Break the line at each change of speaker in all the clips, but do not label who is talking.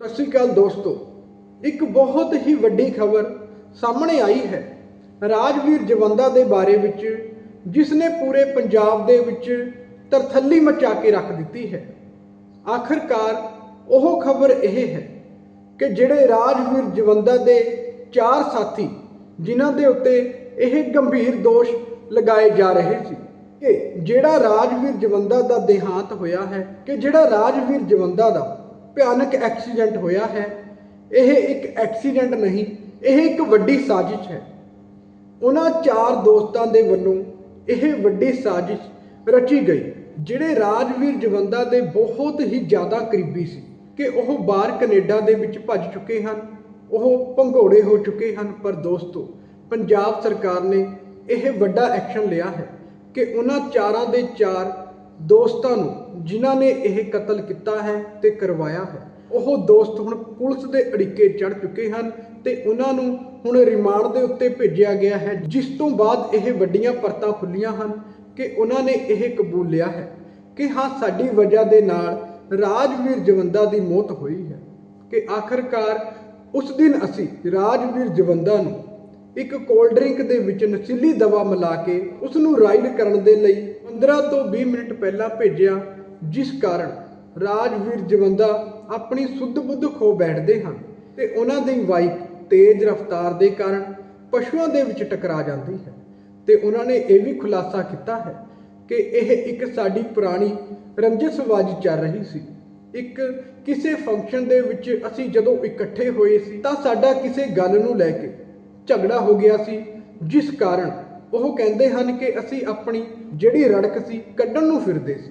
ਸਤਿ ਸ਼੍ਰੀ ਅਕਾਲ ਦੋਸਤੋ। ਇੱਕ ਬਹੁਤ ਹੀ ਵੱਡੀ ਖਬਰ ਸਾਹਮਣੇ ਆਈ ਹੈ। ਰਾਜਵੀਰ ਜਵੰਦਾ ਦੇ ਬਾਰੇ ਵਿੱਚ, ਜਿਸ ਨੇ ਪੂਰੇ ਪੰਜਾਬ ਦੇ ਵਿੱਚ ਤਰਥੱਲੀ ਮਚਾ ਕੇ ਰੱਖ ਦਿੱਤੀ ਹੈ। ਆਖਰਕਾਰ, ਉਹ ਖਬਰ ਇਹ ਹੈ ਕਿ ਜਿਹੜੇ ਰਾਜਵੀਰ ਜਵੰਦਾ ਦੇ ਚਾਰ ਸਾਥੀ, ਜਿਨ੍ਹਾਂ ਦੇ ਉੱਤੇ ਇਹ ਗੰਭੀਰ ਦੋਸ਼ ਲਗਾਏ ਜਾ ਰਹੇ ਸੀ, ਕਿ ਜਿਹੜਾ ਰਾਜਵੀਰ ਜਵੰਦਾ ਦਾ ਦੇਹਾਂਤ ਹੋਇਆ ਹੈ, ਕਿ ਜਿਹੜਾ ਰਾਜਵੀਰ ਜਵੰਦਾ ਦਾ ਭਿਆਨਕ ਐਕਸੀਡੈਂਟ ਹੋਇਆ ਹੈ। ਇਹ ਇੱਕ ਐਕਸੀਡੈਂਟ ਨਹੀਂ, ਇਹ ਇੱਕ ਵੱਡੀ ਸਾਜ਼ਿਸ਼ ਹੈ। ਉਹਨਾਂ ਚਾਰ ਦੋਸਤਾਂ ਦੇ ਵੱਲੋਂ ਇਹ ਵੱਡੀ ਸਾਜ਼ਿਸ਼ ਰਚੀ ਗਈ, ਜਿਹੜੇ ਰਾਜਵੀਰ ਜਵੰਦਾ ਦੇ ਬਹੁਤ ਹੀ ਜ਼ਿਆਦਾ ਕਰੀਬੀ ਸੀ ਕਿ ਉਹ ਬਾਹਰ ਕੈਨੇਡਾ ਦੇ ਵਿੱਚ ਭੱਜ ਚੁੱਕੇ ਹਨ, ਉਹ ਭੰਗੋੜੇ ਹੋ ਚੁੱਕੇ ਹਨ। ਪਰ ਦੋਸਤੋ, ਪੰਜਾਬ ਸਰਕਾਰ ਨੇ ਇਹ ਵੱਡਾ ਐਕਸ਼ਨ ਲਿਆ ਹੈ ਕਿ ਉਹਨਾਂ ਚਾਰਾਂ ਦੇ ਚਾਰ ਦੋਸਤਾਂ ਨੂੰ ਜਿਨ੍ਹਾਂ ਨੇ ਇਹ ਕਤਲ ਕੀਤਾ ਹੈ ਤੇ ਕਰਵਾਇਆ ਹੈ। ਉਹ ਦੋਸਤ ਹੁਣ ਪੁਲਿਸ ਦੇ ਅੜਿੱਕੇ ਚੜ ਚੁੱਕੇ ਹਨ ਤੇ ਉਹਨਾਂ ਨੂੰ ਹੁਣ ਰਿਮਾਂਡ ਦੇ ਉੱਤੇ ਭੇਜਿਆ ਗਿਆ ਹੈ। ਜਿਸ ਤੋਂ ਬਾਅਦ ਇਹ ਵੱਡੀਆਂ ਪਰਤਾਂ ਖੁੱਲੀਆਂ ਹਨ ਕਿ ਉਹਨਾਂ ਨੇ ਇਹ ਕਬੂਲਿਆ ਹੈ ਕਿ ਹਾਂ, ਸਾਡੀ ਵਜ੍ਹਾ ਦੇ ਨਾਲ ਰਾਜਵੀਰ ਜਵੰਦਾ ਦੀ ਮੌਤ ਹੋਈ ਹੈ ਕਿ ਆਖਰਕਾਰ ਉਸ ਦਿਨ ਅਸੀਂ ਰਾਜਵੀਰ ਜਵੰਦਾ ਨੂੰ ਇੱਕ ਕੋਲਡ ਡਰਿੰਕ ਦੇ ਵਿੱਚ ਨਸ਼ੀਲੀ ਦਵਾ ਮਿਲਾ ਕੇ ਉਸ ਨੂੰ ਰਾਈਡ ਕਰਨ ਦੇ ਲਈ 15 ਤੋਂ 20 ਮਿੰਟ ਪਹਿਲਾਂ ਭੇਜਿਆ, ਜਿਸ ਕਾਰਨ ਰਾਜਵੀਰ ਜਵੰਦਾ ਆਪਣੀ ਸੁੱਧ ਬੁੱਧ ਖੋ ਬੈਠਦੇ ਹਨ ਤੇ ਉਹਨਾਂ ਦੀ ਬਾਈਕ ਤੇਜ਼ ਰਫ਼ਤਾਰ ਦੇ ਕਾਰਨ ਪਸ਼ੂਆਂ ਦੇ ਵਿੱਚ ਟਕਰਾ ਜਾਂਦੀ ਹੈ। ਤੇ ਉਹਨਾਂ ਨੇ ਇਹ ਵੀ ਖੁਲਾਸਾ ਕੀਤਾ ਹੈ ਕਿ ਇਹ ਇੱਕ ਸਾਡੀ ਪੁਰਾਣੀ ਰੰਜਿਸ਼ਬਾਜ਼ੀ ਚੱਲ ਰਹੀ ਸੀ। ਇੱਕ ਕਿਸੇ ਫੰਕਸ਼ਨ ਦੇ ਵਿੱਚ ਅਸੀਂ ਜਦੋਂ ਇਕੱਠੇ ਹੋਏ ਸੀ ਤਾਂ ਸਾਡਾ ਕਿਸੇ ਗੱਲ ਨੂੰ ਲੈ ਕੇ ਝਗੜਾ ਹੋ ਗਿਆ ਸੀ, ਜਿਸ ਕਾਰਨ ਉਹ ਕਹਿੰਦੇ ਹਨ ਕਿ ਅਸੀਂ ਆਪਣੀ ਜਿਹੜੀ ਰੜਕ ਸੀ ਕੱਢਣ ਨੂੰ ਫਿਰਦੇ ਸੀ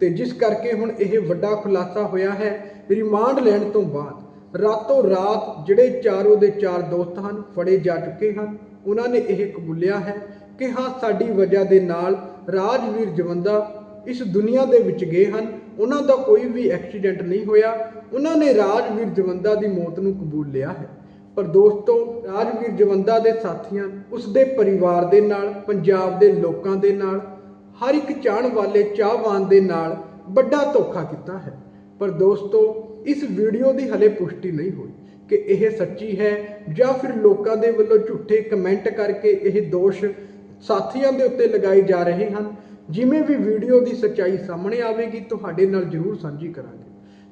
ਤੇ ਜਿਸ ਕਰਕੇ ਹੁਣ ਇਹ ਵੱਡਾ ਖੁਲਾਸਾ ਹੋਇਆ ਹੈ ਰਿਮਾਂਡ ਲੈਣ ਤੋਂ ਬਾਅਦ। ਰਾਤੋਂ ਰਾਤ ਜਿਹੜੇ ਚਾਰੋਂ ਦੇ ਚਾਰ ਦੋਸਤ ਹਨ ਫੜੇ ਜਾ ਚੁੱਕੇ ਹਨ। ਉਹਨਾਂ ਨੇ ਇਹ ਕਬੂਲਿਆ ਹੈ ਕਿ ਹਾਂ, ਸਾਡੀ ਵਜ੍ਹਾ ਦੇ ਨਾਲ ਰਾਜਵੀਰ ਜਵੰਦਾ ਇਸ ਦੁਨੀਆ ਦੇ ਵਿੱਚ ਗਏ ਹਨ। ਉਹਨਾਂ ਦਾ ਕੋਈ ਵੀ ਐਕਸੀਡੈਂਟ ਨਹੀਂ ਹੋਇਆ। ਉਹਨਾਂ ਨੇ ਰਾਜਵੀਰ ਜਵੰਦਾ ਦੀ ਮੌਤ ਨੂੰ ਕਬੂਲ ਲਿਆ ਹੈ। ਪਰ ਦੋਸਤੋ, ਰਾਜਵੀਰ ਜਵੰਦਾ ਦੇ ਸਾਥੀਆਂ ਉਸ ਦੇ ਪਰਿਵਾਰ ਦੇ ਨਾਲ, ਪੰਜਾਬ ਦੇ ਲੋਕਾਂ ਦੇ ਨਾਲ, ਹਰ ਇੱਕ ਚਾਹਣ ਵਾਲੇ ਚਾਹਵਾਨ ਦੇ ਨਾਲ ਵੱਡਾ ਧੋਖਾ ਕੀਤਾ ਹੈ। ਪਰ ਦੋਸਤੋ, ਇਸ ਵੀਡੀਓ ਦੀ ਹਲੇ ਪੁਸ਼ਟੀ ਨਹੀਂ ਹੋਈ ਕਿ ਇਹ ਸੱਚੀ ਹੈ ਜਾਂ ਫਿਰ ਲੋਕਾਂ ਦੇ ਵੱਲੋਂ ਝੂਠੇ ਕਮੈਂਟ ਕਰਕੇ ਇਹ ਦੋਸ਼ ਸਾਥੀਆਂ ਦੇ ਉੱਤੇ ਲਗਾਏ ਜਾ ਰਹੇ ਹਨ। ਜਿਵੇਂ ਵੀ ਵੀਡੀਓ ਦੀ ਸੱਚਾਈ ਸਾਹਮਣੇ ਆਵੇਗੀ, ਤੁਹਾਡੇ ਨਾਲ ਜ਼ਰੂਰ ਸਾਂਝੀ ਕਰਾਂਗੇ।